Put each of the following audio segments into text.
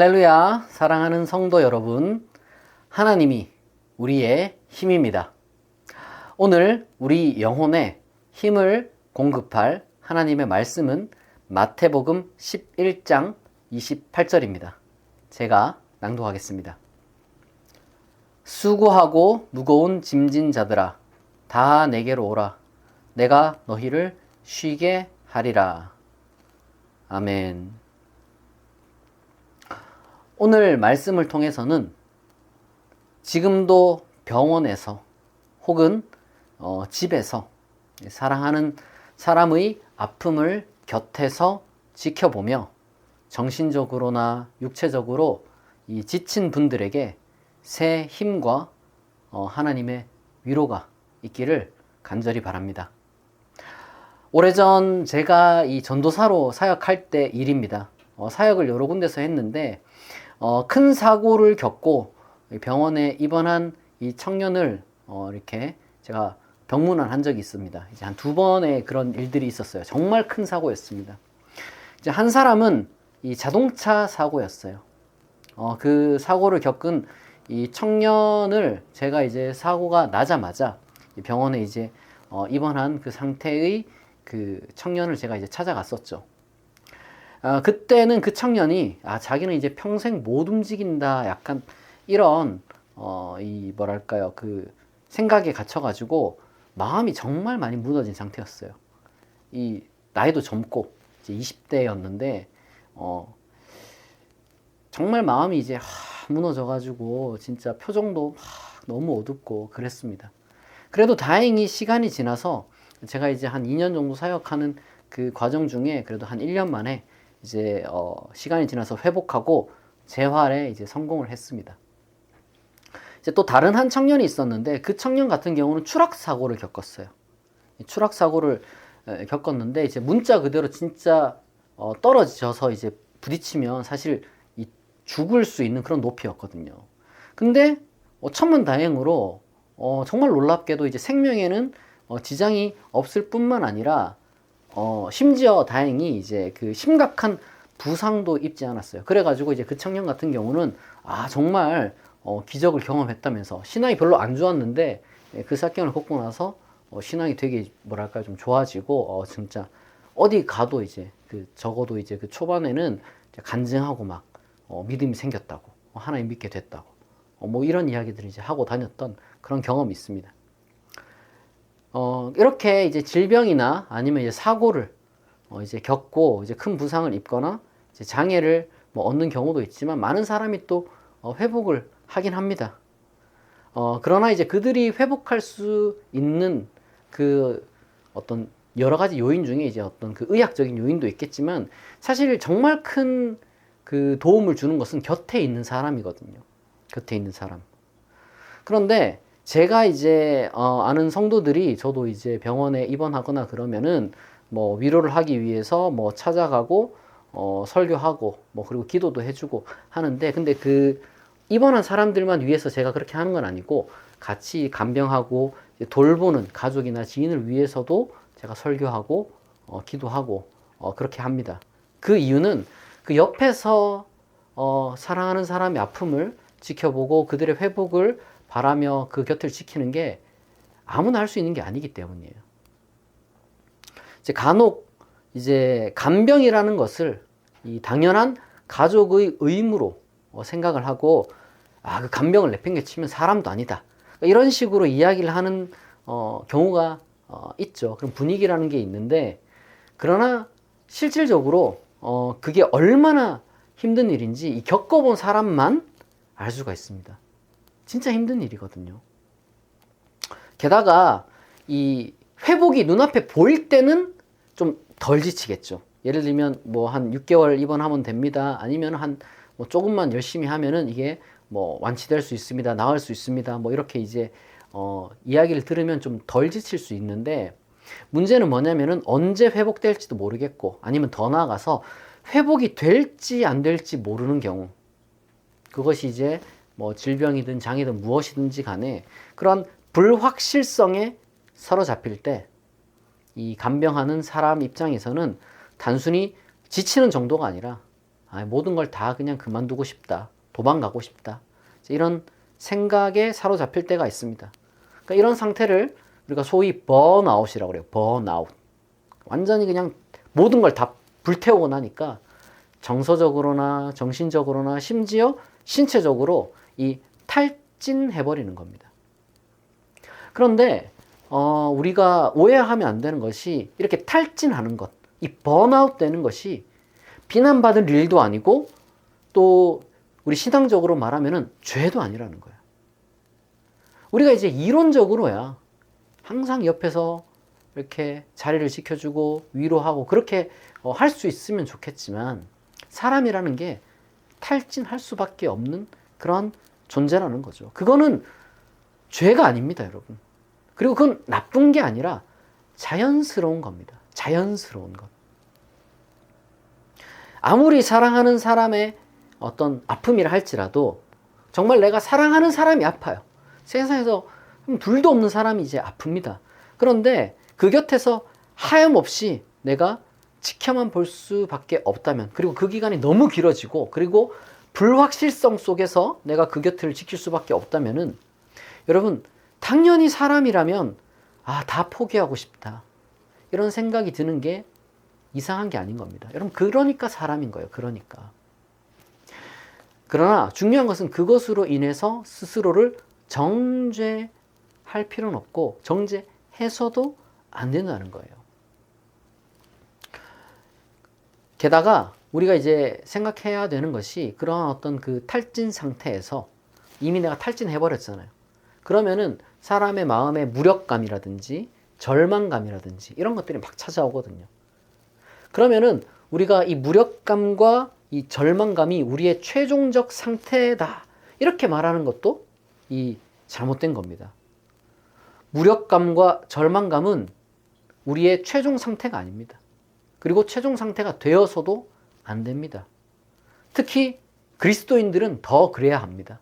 할렐루야, 사랑하는 성도 여러분. 하나님이 우리의 힘입니다. 오늘 우리 영혼에 힘을 공급할 하나님의 말씀은 마태복음 11장 28절입니다. 제가 낭독하겠습니다. 수고하고 무거운 짐진 자들아, 다 내게로 오라. 내가 너희를 쉬게 하리라. 아멘. 오늘 말씀을 통해서는 지금도 병원에서 혹은 어, 집에서 사랑하는 사람의 아픔을 곁에서 지켜보며 정신적으로나 육체적으로 이 지친 분들에게 새 힘과 어, 하나님의 위로가 있기를 간절히 바랍니다. 오래전 제가 이 전도사로 사역할 때 일입니다. 어, 사역을 여러 군데서 했는데 어, 큰 사고를 겪고 병원에 입원한 이 청년을 어, 이렇게 제가 병문안 한 적이 있습니다. 이제 한 두 번의 그런 일들이 있었어요. 정말 큰 사고였습니다. 이제 한 사람은 이 자동차 사고였어요. 어, 그 사고를 겪은 이 청년을 제가 이제 사고가 나자마자 병원에 이제 어, 입원한 그 상태의 그 청년을 제가 이제 찾아갔었죠. 아, 그때는 그 청년이 아 자기는 이제 평생 못 움직인다 약간 이런 어, 이 뭐랄까요 그 생각에 갇혀가지고 마음이 정말 많이 무너진 상태였어요. 이 나이도 젊고 이제 20대였는데 어, 정말 마음이 이제 하, 무너져가지고 진짜 표정도 하, 너무 어둡고 그랬습니다. 그래도 다행히 시간이 지나서 제가 이제 한 2년 정도 사역하는 그 과정 중에 그래도 한 1년 만에 이제 어, 시간이 지나서 회복하고 재활에 이제 성공을 했습니다. 이제 또 다른 한 청년이 있었는데 그 청년 같은 경우는 추락 사고를 겪었어요. 추락 사고를 겪었는데 이제 문자 그대로 진짜 어, 떨어져서 이제 부딪히면 사실 이 죽을 수 있는 그런 높이였거든요. 근데 어, 천문다행으로 어, 정말 놀랍게도 이제 생명에는 어, 지장이 없을 뿐만 아니라 어, 심지어 다행히 이제 그 심각한 부상도 입지 않았어요. 그래가지고 이제 그 청년 같은 경우는 아, 정말 어, 기적을 경험했다면서 신앙이 별로 안 좋았는데 예, 그 사건을 겪고 나서 어, 신앙이 되게 뭐랄까 좀 좋아지고 어, 진짜 어디 가도 이제 그 적어도 이제 그 초반에는 간증하고 막 어, 믿음이 생겼다고 어, 하나님 믿게 됐다고 어, 뭐 이런 이야기들을 이제 하고 다녔던 그런 경험이 있습니다. 어, 이렇게 이제 질병이나 아니면 이제 사고를 어, 이제 겪고 이제 큰 부상을 입거나 이제 장애를 뭐 얻는 경우도 있지만 많은 사람이 또 어, 회복을 하긴 합니다. 어, 그러나 이제 그들이 회복할 수 있는 그 어떤 여러 가지 요인 중에 이제 어떤 그 의학적인 요인도 있겠지만 사실 정말 큰 그 도움을 주는 것은 곁에 있는 사람이거든요. 곁에 있는 사람. 그런데 제가 이제 어, 아는 성도들이 저도 이제 병원에 입원하거나 그러면은 뭐 위로를 하기 위해서 뭐 찾아가고 어, 설교하고 뭐 그리고 기도도 해주고 하는데 근데 그 입원한 사람들만 위해서 제가 그렇게 하는 건 아니고 같이 간병하고 돌보는 가족이나 지인을 위해서도 제가 설교하고 어, 기도하고 어, 그렇게 합니다. 그 이유는 그 옆에서 어, 사랑하는 사람의 아픔을 지켜보고 그들의 회복을 바라며 그 곁을 지키는 게 아무나 할 수 있는 게 아니기 때문이에요. 이제 간혹 이제 간병이라는 것을 이 당연한 가족의 의무로 어, 생각을 하고 아, 그 간병을 내팽개치면 사람도 아니다. 그러니까 이런 식으로 이야기를 하는 어, 경우가 어, 있죠. 그런 분위기라는 게 있는데 그러나 실질적으로 어, 그게 얼마나 힘든 일인지 이 겪어본 사람만 알 수가 있습니다. 진짜 힘든 일이거든요. 게다가 이 회복이 눈앞에 보일 때는 좀 덜 지치겠죠. 예를 들면 뭐 한 6개월 입원하면 됩니다. 아니면 한 뭐 조금만 열심히 하면은 이게 뭐 완치될 수 있습니다. 나을 수 있습니다. 뭐 이렇게 이제 어 이야기를 들으면 좀 덜 지칠 수 있는데 문제는 뭐냐면은 언제 회복될지도 모르겠고 아니면 더 나아가서 회복이 될지 안 될지 모르는 경우 그것이 이제 뭐 질병이든 장이든 무엇이든지 간에 그런 불확실성에 사로잡힐 때 이 간병하는 사람 입장에서는 단순히 지치는 정도가 아니라 아, 모든 걸 다 그냥 그만두고 싶다. 도망가고 싶다. 이런 생각에 사로잡힐 때가 있습니다. 그러니까 이런 상태를 우리가 소위 번아웃이라고 그래요. 번아웃. 완전히 그냥 모든 걸 다 불태우고 나니까 정서적으로나 정신적으로나 심지어 신체적으로 이 탈진해버리는 겁니다. 그런데 어, 우리가 오해하면 안 되는 것이 이렇게 탈진하는 것, 이 번아웃 되는 것이 비난받을 일도 아니고 또 우리 신앙적으로 말하면은 죄도 아니라는 거야. 우리가 이제 이론적으로야 항상 옆에서 이렇게 자리를 지켜주고 위로하고 그렇게 어, 할 수 있으면 좋겠지만 사람이라는 게 탈진할 수밖에 없는 그런 존재라는 거죠. 그거는 죄가 아닙니다, 여러분. 그리고 그건 나쁜 게 아니라 자연스러운 겁니다. 자연스러운 것. 아무리 사랑하는 사람의 어떤 아픔이라 할지라도 정말 내가 사랑하는 사람이 아파요. 세상에서 둘도 없는 사람이 이제 아픕니다. 그런데 그 곁에서 하염없이 내가 지켜만 볼 수밖에 없다면 그리고 그 기간이 너무 길어지고 그리고 불확실성 속에서 내가 그 곁을 지킬 수밖에 없다면은 여러분 당연히 사람이라면 아 다 포기하고 싶다 이런 생각이 드는 게 이상한 게 아닌 겁니다. 여러분 그러니까 사람인 거예요. 그러니까 그러나 중요한 것은 그것으로 인해서 스스로를 정죄할 필요는 없고 정죄해서도 안 된다는 거예요. 게다가 우리가 이제 생각해야 되는 것이 그러한 어떤 그 탈진 상태에서 이미 내가 탈진해 버렸잖아요. 그러면은 사람의 마음의 무력감이라든지 절망감이라든지 이런 것들이 막 찾아오거든요. 그러면은 우리가 이 무력감과 이 절망감이 우리의 최종적 상태다. 이렇게 말하는 것도 이 잘못된 겁니다. 무력감과 절망감은 우리의 최종 상태가 아닙니다. 그리고 최종 상태가 되어서도 안 됩니다. 특히 그리스도인들은 더 그래야 합니다.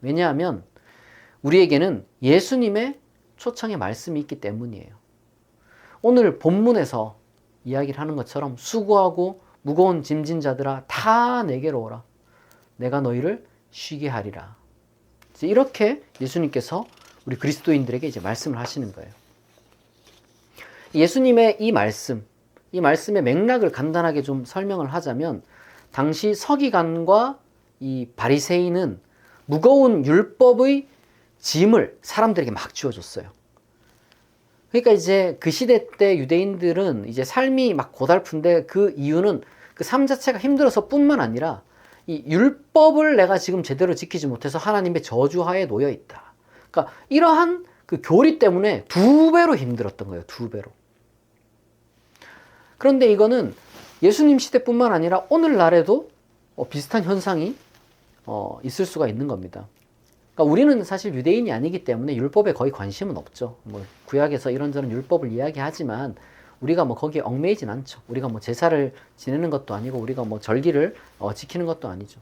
왜냐하면 우리에게는 예수님의 초청의 말씀이 있기 때문이에요. 오늘 본문에서 이야기를 하는 것처럼 수고하고 무거운 짐진 자들아 다 내게로 오라. 내가 너희를 쉬게 하리라. 이렇게 예수님께서 우리 그리스도인들에게 이제 말씀을 하시는 거예요. 예수님의 이 말씀, 이 말씀의 맥락을 간단하게 좀 설명을 하자면 당시 서기관과 이 바리새인은 무거운 율법의 짐을 사람들에게 막 쥐어줬어요. 그러니까 이제 그 시대 때 유대인들은 이제 삶이 막 고달픈데 그 이유는 그 삶 자체가 힘들어서 뿐만 아니라 이 율법을 내가 지금 제대로 지키지 못해서 하나님의 저주하에 놓여 있다. 그러니까 이러한 그 교리 때문에 두 배로 힘들었던 거예요. 두 배로. 그런데 이거는 예수님 시대뿐만 아니라 오늘날에도 어, 비슷한 현상이 어, 있을 수가 있는 겁니다. 그러니까 우리는 사실 유대인이 아니기 때문에 율법에 거의 관심은 없죠. 뭐 구약에서 이런저런 율법을 이야기하지만 우리가 뭐 거기에 얽매이진 않죠. 우리가 뭐 제사를 지내는 것도 아니고 우리가 뭐 절기를 어, 지키는 것도 아니죠.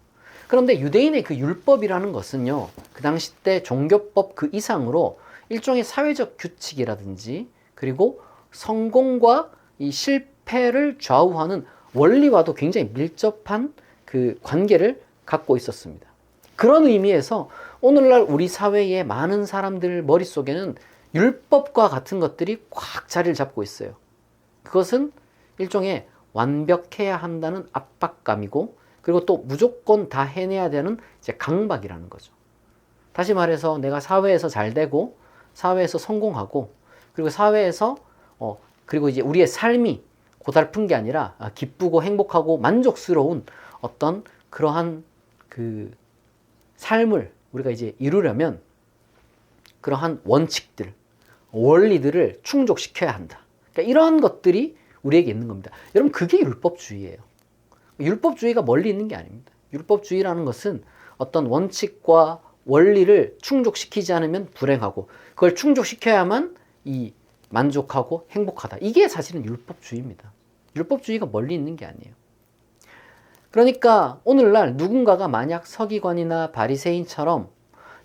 그런데 유대인의 그 율법이라는 것은요, 그 당시 때 종교법 그 이상으로 일종의 사회적 규칙이라든지 그리고 성공과 이 실 패를 좌우하는 원리와도 굉장히 밀접한 그 관계를 갖고 있었습니다. 그런 의미에서 오늘날 우리 사회의 많은 사람들 머릿속에는 율법과 같은 것들이 꽉 자리를 잡고 있어요. 그것은 일종의 완벽해야 한다는 압박감이고 그리고 또 무조건 다 해내야 되는 이제 강박이라는 거죠. 다시 말해서 내가 사회에서 잘 되고 사회에서 성공하고 그리고 사회에서 어 그리고 이제 우리의 삶이 고달픈 게 아니라 아, 기쁘고 행복하고 만족스러운 어떤 그러한 그 삶을 우리가 이제 이루려면 그러한 원칙들, 원리들을 충족시켜야 한다. 그러니까 이러한 것들이 우리에게 있는 겁니다. 여러분, 그게 율법주의예요. 율법주의가 멀리 있는 게 아닙니다. 율법주의라는 것은 어떤 원칙과 원리를 충족시키지 않으면 불행하고 그걸 충족시켜야만 이 만족하고 행복하다. 이게 사실은 율법주의입니다. 율법주의가 멀리 있는 게 아니에요. 그러니까 오늘날 누군가가 만약 서기관이나 바리새인처럼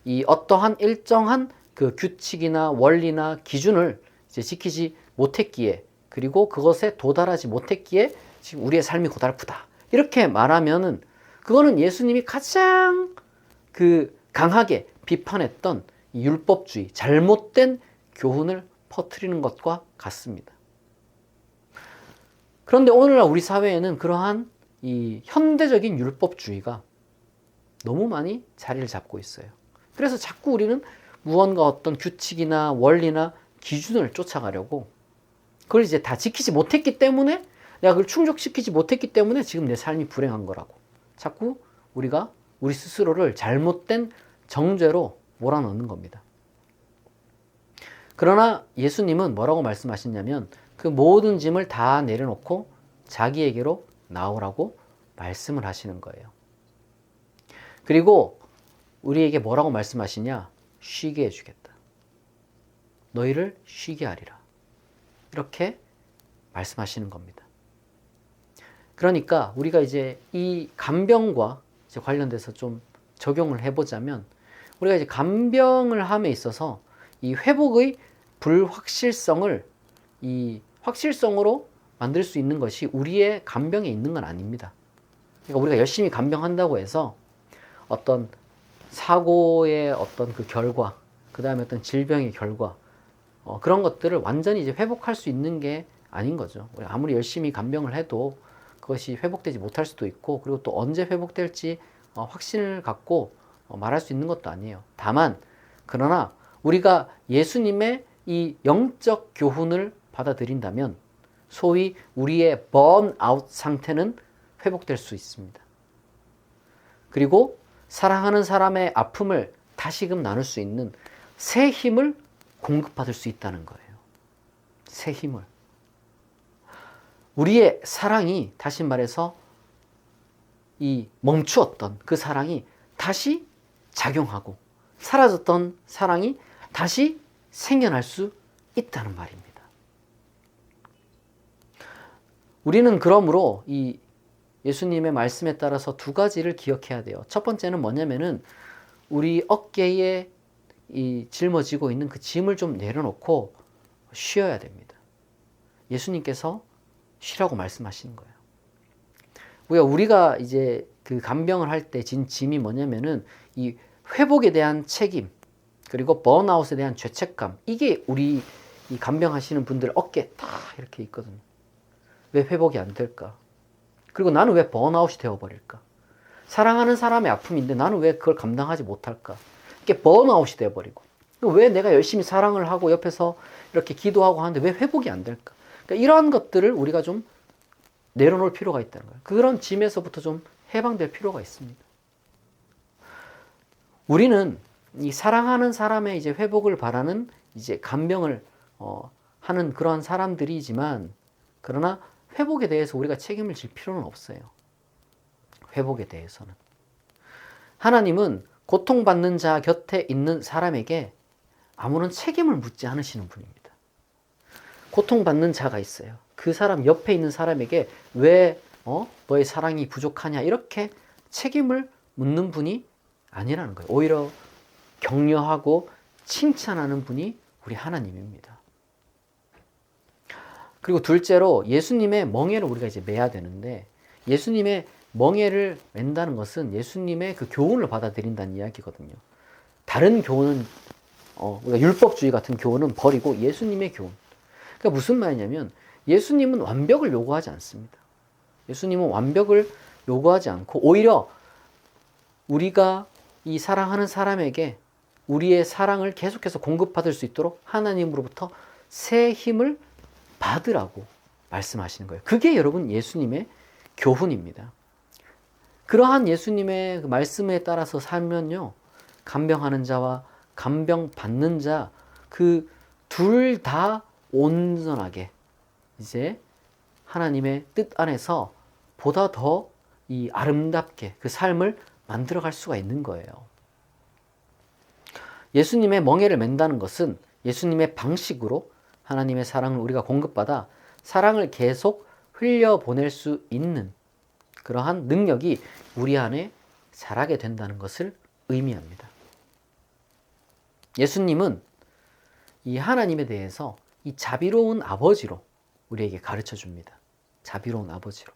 이 어떠한 일정한 그 규칙이나 원리나 기준을 이제 지키지 못했기에 그리고 그것에 도달하지 못했기에 지금 우리의 삶이 고달프다 이렇게 말하면은 그거는 예수님이 가장 그 강하게 비판했던 이 율법주의, 잘못된 교훈을 퍼뜨리는 것과 같습니다. 그런데 오늘날 우리 사회에는 그러한 이 현대적인 율법주의가 너무 많이 자리를 잡고 있어요. 그래서 자꾸 우리는 무언가 어떤 규칙이나 원리나 기준을 쫓아가려고 그걸 이제 다 지키지 못했기 때문에 내가 그걸 충족시키지 못했기 때문에 지금 내 삶이 불행한 거라고. 자꾸 우리가 우리 스스로를 잘못된 정죄로 몰아넣는 겁니다. 그러나 예수님은 뭐라고 말씀하셨냐면 그 모든 짐을 다 내려놓고 자기에게로 나오라고 말씀을 하시는 거예요. 그리고 우리에게 뭐라고 말씀하시냐? 쉬게 해주겠다. 너희를 쉬게 하리라. 이렇게 말씀하시는 겁니다. 그러니까 우리가 이제 이 간병과 이제 관련돼서 좀 적용을 해보자면 우리가 이제 간병을 함에 있어서 이 회복의 불확실성을 이 확실성으로 만들 수 있는 것이 우리의 간병에 있는 건 아닙니다. 그러니까 우리가 열심히 간병한다고 해서 어떤 사고의 어떤 그 결과, 그 다음에 어떤 질병의 결과, 어, 그런 것들을 완전히 이제 회복할 수 있는 게 아닌 거죠. 아무리 열심히 간병을 해도 그것이 회복되지 못할 수도 있고, 그리고 또 언제 회복될지 어, 확신을 갖고 어, 말할 수 있는 것도 아니에요. 다만, 그러나 우리가 예수님의 이 영적 교훈을 받아들인다면, 소위 우리의 번아웃 상태는 회복될 수 있습니다. 그리고 사랑하는 사람의 아픔을 다시금 나눌 수 있는 새 힘을 공급받을 수 있다는 거예요. 새 힘을. 우리의 사랑이 다시 말해서 이 멈추었던 그 사랑이 다시 작용하고 사라졌던 사랑이 다시 생겨날 수 있다는 말입니다. 우리는 그러므로 이 예수님의 말씀에 따라서 두 가지를 기억해야 돼요. 첫 번째는 뭐냐면은 우리 어깨에 이 짊어지고 있는 그 짐을 좀 내려놓고 쉬어야 됩니다. 예수님께서 쉬라고 말씀하시는 거예요. 우리가 우리가 이제 그 간병을 할 때 진 짐이 뭐냐면은 이 회복에 대한 책임 그리고 번아웃에 대한 죄책감 이게 우리 이 간병하시는 분들 어깨에 다 이렇게 있거든요. 왜 회복이 안 될까? 그리고 나는 왜 번아웃이 되어버릴까? 사랑하는 사람의 아픔인데 나는 왜 그걸 감당하지 못할까? 이게 번아웃이 되어버리고. 왜 내가 열심히 사랑을 하고 옆에서 이렇게 기도하고 하는데 왜 회복이 안 될까? 그러니까 이러한 것들을 우리가 좀 내려놓을 필요가 있다는 거예요. 그런 짐에서부터 좀 해방될 필요가 있습니다. 우리는 이 사랑하는 사람의 이제 회복을 바라는 이제 간병을 어, 하는 그러한 사람들이지만 그러나 회복에 대해서 우리가 책임을 질 필요는 없어요. 회복에 대해서는. 하나님은 고통받는 자 곁에 있는 사람에게 아무런 책임을 묻지 않으시는 분입니다. 고통받는 자가 있어요. 그 사람 옆에 있는 사람에게 왜 어? 너의 사랑이 부족하냐 이렇게 책임을 묻는 분이 아니라는 거예요. 오히려 격려하고 칭찬하는 분이 우리 하나님입니다. 그리고 둘째로 예수님의 멍에를 우리가 이제 매야 되는데 예수님의 멍에를 맨다는 것은 예수님의 그 교훈을 받아들인다는 이야기거든요. 다른 교훈은 어, 우리가 율법주의 같은 교훈은 버리고 예수님의 교훈. 그러니까 무슨 말이냐면 예수님은 완벽을 요구하지 않습니다. 예수님은 완벽을 요구하지 않고 오히려 우리가 이 사랑하는 사람에게 우리의 사랑을 계속해서 공급받을 수 있도록 하나님으로부터 새 힘을 받으라고 말씀하시는 거예요. 그게 여러분 예수님의 교훈입니다. 그러한 예수님의 그 말씀에 따라서 살면요. 간병하는 자와 간병 받는 자 그 둘 다 온전하게 이제 하나님의 뜻 안에서 보다 더 이 아름답게 그 삶을 만들어 갈 수가 있는 거예요. 예수님의 멍에를 맨다는 것은 예수님의 방식으로 하나님의 사랑을 우리가 공급받아 사랑을 계속 흘려보낼 수 있는 그러한 능력이 우리 안에 자라게 된다는 것을 의미합니다. 예수님은 이 하나님에 대해서 이 자비로운 아버지로 우리에게 가르쳐 줍니다. 자비로운 아버지로.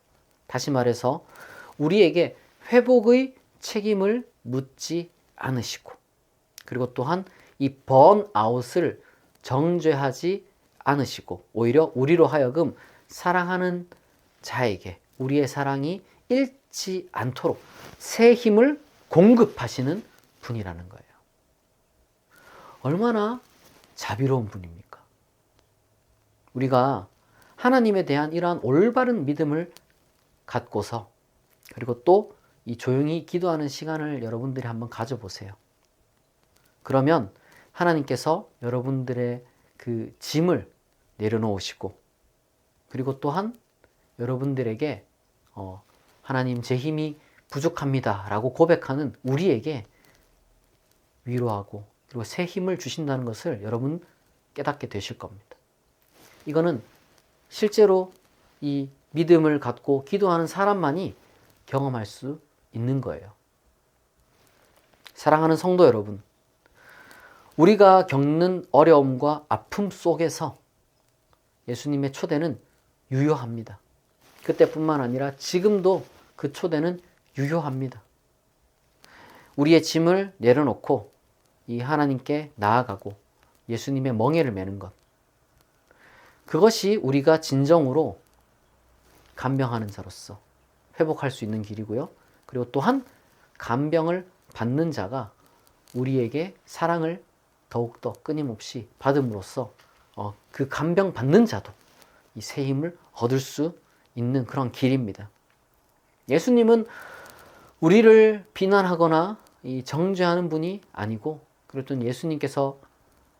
다시 말해서 우리에게 회복의 책임을 묻지 않으시고 그리고 또한 이 번아웃을 정죄하지 않으시고 오히려 우리로 하여금 사랑하는 자에게 우리의 사랑이 잃지 않도록 새 힘을 공급하시는 분이라는 거예요. 얼마나 자비로운 분입니까? 우리가 하나님에 대한 이러한 올바른 믿음을 갖고서 그리고 또 이 조용히 기도하는 시간을 여러분들이 한번 가져보세요. 그러면 하나님께서 여러분들의 그 짐을 내려놓으시고 그리고 또한 여러분들에게 어, 하나님 제 힘이 부족합니다 라고 고백하는 우리에게 위로하고 그리고 새 힘을 주신다는 것을 여러분 깨닫게 되실 겁니다. 이거는 실제로 이 믿음을 갖고 기도하는 사람만이 경험할 수 있는 거예요. 사랑하는 성도 여러분, 우리가 겪는 어려움과 아픔 속에서 예수님의 초대는 유효합니다. 그때뿐만 아니라 지금도 그 초대는 유효합니다. 우리의 짐을 내려놓고 이 하나님께 나아가고 예수님의 멍에를 매는 것. 그것이 우리가 진정으로 간병하는 자로서 회복할 수 있는 길이고요. 그리고 또한 간병을 받는 자가 우리에게 사랑을 더욱더 끊임없이 받음으로써 어, 그 간병 받는 자도 이 새 힘을 얻을 수 있는 그런 길입니다. 예수님은 우리를 비난하거나 이 정죄하는 분이 아니고 그랬던 예수님께서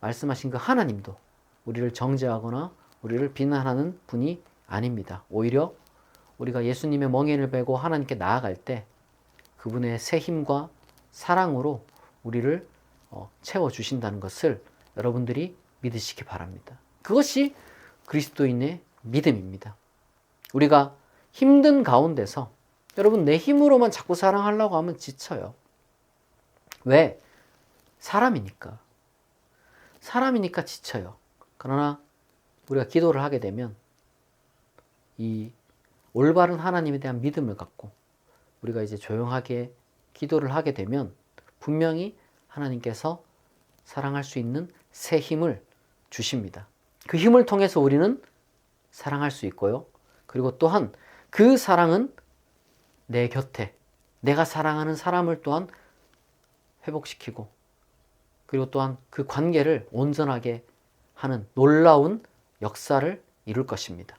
말씀하신 그 하나님도 우리를 정죄하거나 우리를 비난하는 분이 아닙니다. 오히려 우리가 예수님의 멍에를 베고 하나님께 나아갈 때 그분의 새 힘과 사랑으로 우리를 어, 채워 주신다는 것을 여러분들이 믿으시기 바랍니다. 그것이 그리스도인의 믿음입니다. 우리가 힘든 가운데서 여러분 내 힘으로만 자꾸 사랑하려고 하면 지쳐요. 왜? 사람이니까. 사람이니까 지쳐요. 그러나 우리가 기도를 하게 되면 이 올바른 하나님에 대한 믿음을 갖고 우리가 이제 조용하게 기도를 하게 되면 분명히 하나님께서 사랑할 수 있는 새 힘을 주십니다. 그 힘을 통해서 우리는 사랑할 수 있고요. 그리고 또한 그 사랑은 내 곁에 내가 사랑하는 사람을 또한 회복시키고 그리고 또한 그 관계를 온전하게 하는 놀라운 역사를 이룰 것입니다.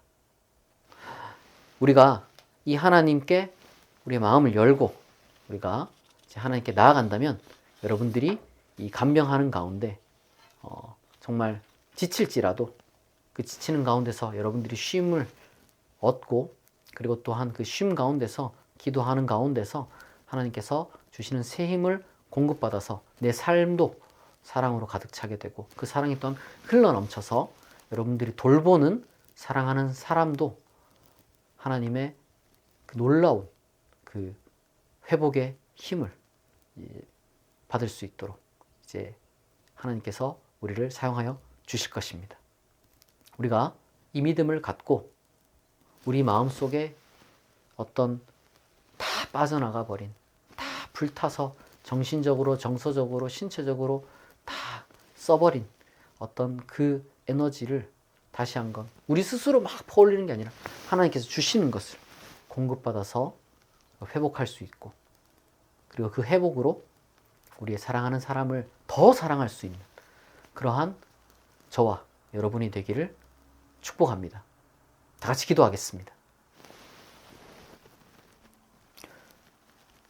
우리가 이 하나님께 우리의 마음을 열고 우리가 하나님께 나아간다면 여러분들이 이 간병하는 가운데 어, 정말 지칠지라도 그 지치는 가운데서 여러분들이 쉼을 얻고 그리고 또한 그 쉼 가운데서 기도하는 가운데서 하나님께서 주시는 새 힘을 공급받아서 내 삶도 사랑으로 가득 차게 되고 그 사랑이 또한 흘러 넘쳐서 여러분들이 돌보는 사랑하는 사람도 하나님의 그 놀라운 그 회복의 힘을 받을 수 있도록 이제 하나님께서 우리를 사용하여 주실 것입니다. 우리가 이 믿음을 갖고 우리 마음 속에 어떤 다 빠져나가 버린, 다 불타서 정신적으로, 정서적으로, 신체적으로 다 써버린 어떤 그 에너지를 다시 한번 우리 스스로 막 퍼올리는 게 아니라 하나님께서 주시는 것을 공급받아서 회복할 수 있고 그리고 그 회복으로 우리의 사랑하는 사람을 더 사랑할 수 있는 그러한 저와 여러분이 되기를 축복합니다. 다 같이 기도하겠습니다.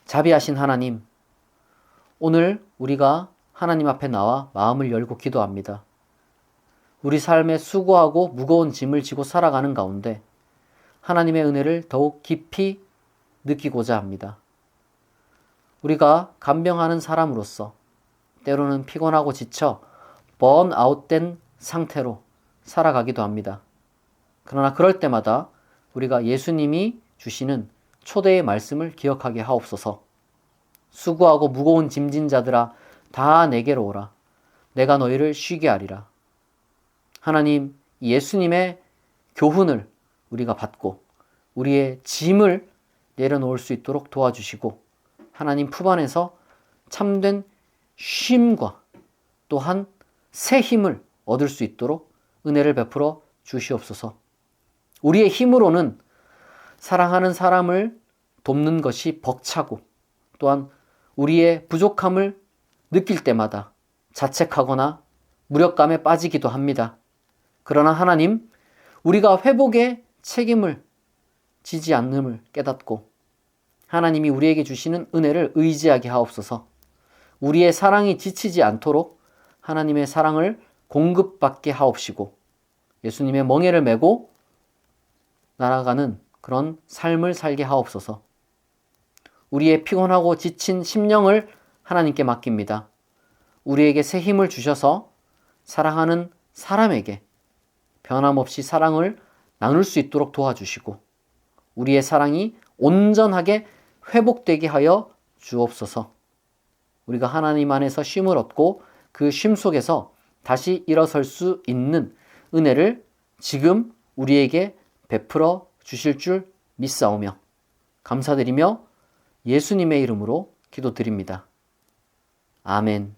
자비하신 하나님, 오늘 우리가 하나님 앞에 나와 마음을 열고 기도합니다. 우리 삶에 수고하고 무거운 짐을 지고 살아가는 가운데 하나님의 은혜를 더욱 깊이 느끼고자 합니다. 우리가 간병하는 사람으로서 때로는 피곤하고 지쳐 번아웃된 상태로 살아가기도 합니다. 그러나 그럴 때마다 우리가 예수님이 주시는 초대의 말씀을 기억하게 하옵소서. 수고하고 무거운 짐진 자들아 다 내게로 오라. 내가 너희를 쉬게 하리라. 하나님 예수님의 교훈을 우리가 받고 우리의 짐을 내려놓을 수 있도록 도와주시고 하나님 품 안에서 참된 쉼과 또한 새 힘을 얻을 수 있도록 은혜를 베풀어 주시옵소서. 우리의 힘으로는 사랑하는 사람을 돕는 것이 벅차고 또한 우리의 부족함을 느낄 때마다 자책하거나 무력감에 빠지기도 합니다. 그러나 하나님, 우리가 회복의 책임을 지지 않음을 깨닫고 하나님이 우리에게 주시는 은혜를 의지하게 하옵소서. 우리의 사랑이 지치지 않도록 하나님의 사랑을 공급받게 하옵시고 예수님의 멍에를 메고 날아가는 그런 삶을 살게 하옵소서. 우리의 피곤하고 지친 심령을 하나님께 맡깁니다. 우리에게 새 힘을 주셔서 사랑하는 사람에게 변함없이 사랑을 나눌 수 있도록 도와주시고 우리의 사랑이 온전하게 회복되게 하여 주옵소서. 우리가 하나님 안에서 쉼을 얻고 그 쉼 속에서 다시 일어설 수 있는 은혜를 지금 우리에게 베풀어 주실 줄 믿사오며 감사드리며 예수님의 이름으로 기도드립니다. 아멘.